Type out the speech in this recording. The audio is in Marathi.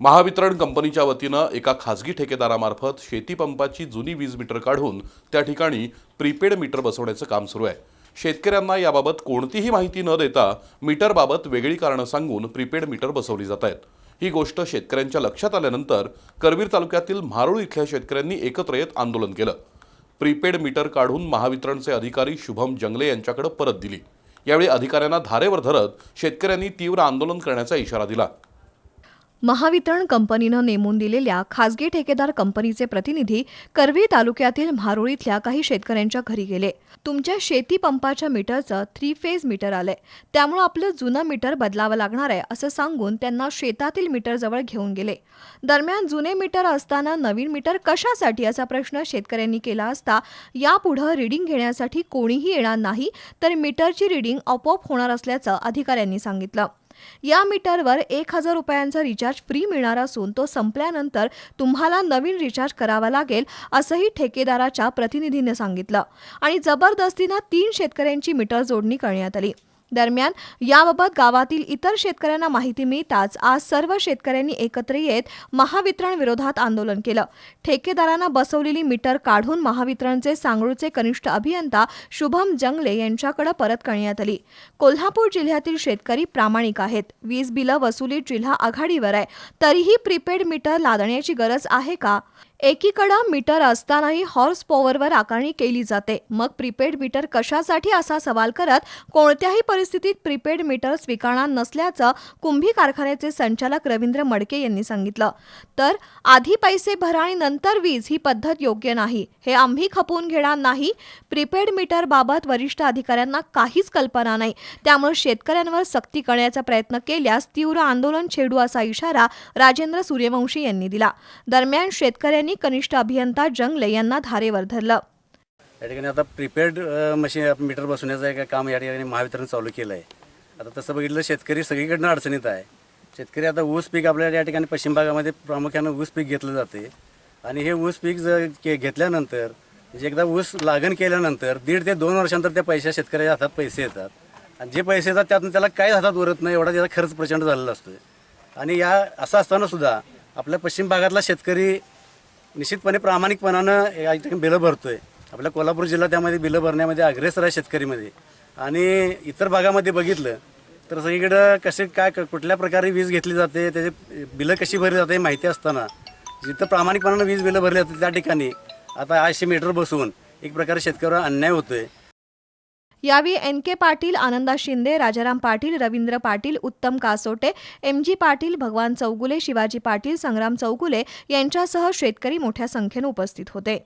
महावितरण कंपनीच्या वतीनं एका खासगी ठेकेदारामार्फत शेतीपंपाची जुनी वीज मीटर काढून त्या ठिकाणी प्रीपेड मीटर बसवण्याचं काम सुरू आहे. शेतकऱ्यांना याबाबत कोणतीही माहिती न देता मीटरबाबत वेगळी कारणं सांगून प्रीपेड मीटर बसवली जात आहेत. ही गोष्ट शेतकऱ्यांच्या लक्षात आल्यानंतर करवीर तालुक्यातील म्हारूळ इथल्या शेतकऱ्यांनी एकत्र येत आंदोलन केलं. प्रीपेड मीटर काढून महावितरणचे अधिकारी शुभम जंगले यांच्याकडे परत दिली. यावेळी अधिकाऱ्यांना धारेवर धरत शेतकऱ्यांनी तीव्र आंदोलन करण्याचा इशारा दिला. महावितरण कंपनीनं नेमून दिलेल्या खासगी ठेकेदार कंपनीचे प्रतिनिधी करवी तालुक्यातील म्हारोळ इथल्या काही शेतकऱ्यांच्या घरी गेले. तुमच्या शेती पंपाच्या मीटरचं थ्री फेज मीटर आलंय. त्यामुळं आपलं जुनं मीटर बदलावं लागणार आहे असं सांगून त्यांना शेतातील मीटरजवळ घेऊन गेले. दरम्यान जुने मीटर असताना नवीन मीटर कशासाठी असा प्रश्न शेतकऱ्यांनी केला असता यापुढं रिडिंग घेण्यासाठी कोणीही येणार नाही तर मीटरची रिडिंग आपोआप होणार असल्याचं अधिकाऱ्यांनी सांगितलं. या मीटरवर एक हजार रुपयांचा रिचार्ज फ्री मिळणार असून तो संपल्यानंतर तुम्हाला नवीन रिचार्ज करावा लागेल असंही ठेकेदाराच्या प्रतिनिधीने सांगितलं. आणि जबरदस्तीनं तीन शेतकऱ्यांची मीटर जोडणी करण्यात आली. दरम्यान याबाबत गावातील इतर शेतकऱ्यांना माहिती मिळताच आज सर्व शेतकऱ्यांनी एकत्र येत महावितरण विरोधात आंदोलन केलं. ठेकेदारांना बसवलेली मीटर काढून महावितरणचे सांगळूचे कनिष्ठ अभियंता शुभम जंगले यांच्याकडे परत करण्यात आली. कोल्हापूर जिल्ह्यातील शेतकरी प्रामाणिक आहेत. वीज बिलं वसुलीत जिल्हा आघाडीवर आहे. तरीही प्रीपेड मीटर लादण्याची गरज आहे का? एकीकडं मीटर असतानाही हॉर्स पॉवरवर आकारणी केली जाते. मग प्रीपेड मीटर कशासाठी असा सवाल करत कोणत्याही परिस्थितीत प्रीपेड मीटर स्वीकारणार नसल्याचं कुंभी कारखान्याचे संचालक रवींद्र मडके यांनी सांगितलं. तर आधी पैसे भरा आणि नंतर वीज ही पद्धत योग्य नाही. हे आम्ही खपवून घेणार नाही. प्रीपेड मीटर बाबत वरिष्ठ अधिकाऱ्यांना काहीच कल्पना नाही. त्यामुळे शेतकऱ्यांवर सक्ती करण्याचा प्रयत्न केल्यास तीव्र आंदोलन छेडू असा इशारा राजेंद्र सूर्यवंशी यांनी दिला. दरम्यान शेतकरी यांनी कनिष्ठ अभियंता जंगले यांना धारेवर धरलं. या ठिकाणी आता प्रिपेड मशीन मीटर बसवण्याचं एक काम या ठिकाणी महावितरण चालू केलं आहे आता तसं बघितलं शेतकरी सगळीकडनं अडचणीत आहे. शेतकरी आता ऊस पीक आपल्या या ठिकाणी पश्चिम भागामध्ये प्रामुख्यानं ऊस पीक घेतलं जाते. आणि हे ऊस पीक जर के घेतल्यानंतर म्हणजे एकदा ऊस लागण केल्यानंतर दीड ते दोन वर्षानंतर त्या पैशा शेतकऱ्याच्या हातात पैसे येतात. आणि जे पैसे येतात त्यातून त्याला काहीच हातात उरत नाही एवढा त्याचा खर्च प्रचंड झालेला असतो आणि या असं असताना सुद्धा आपल्या पश्चिम भागातला शेतकरी निश्चितपणे प्रामाणिकपणानं या ठिकाणी बिलं भरतोय. आपल्या कोल्हापूर जिल्हा त्यामध्ये बिलं भरण्यामध्ये अग्रेसर आहे शेतकरीमध्ये. आणि इतर भागामध्ये बघितलं तर सगळीकडं कसे काय कुठल्या प्रकारे वीज घेतली जाते त्याचे बिलं कशी भरली जाते माहिती असताना जिथं प्रामाणिकपणानं वीज बिलं भरली जाते त्या ठिकाणी आता आठशे मीटर बसवून एक प्रकारे शेतकऱ्यावर अन्याय होतोय. यावेळी N K Patil Ananda Shinde Rajaram Patil Ravindra Patil Uttam Kasote M जी पाटील भगवान चौगुले शिवाजी पाटील संग्राम चौगुले यांच्यासह शेतकरी मोठ्या संख्येनं उपस्थित होते.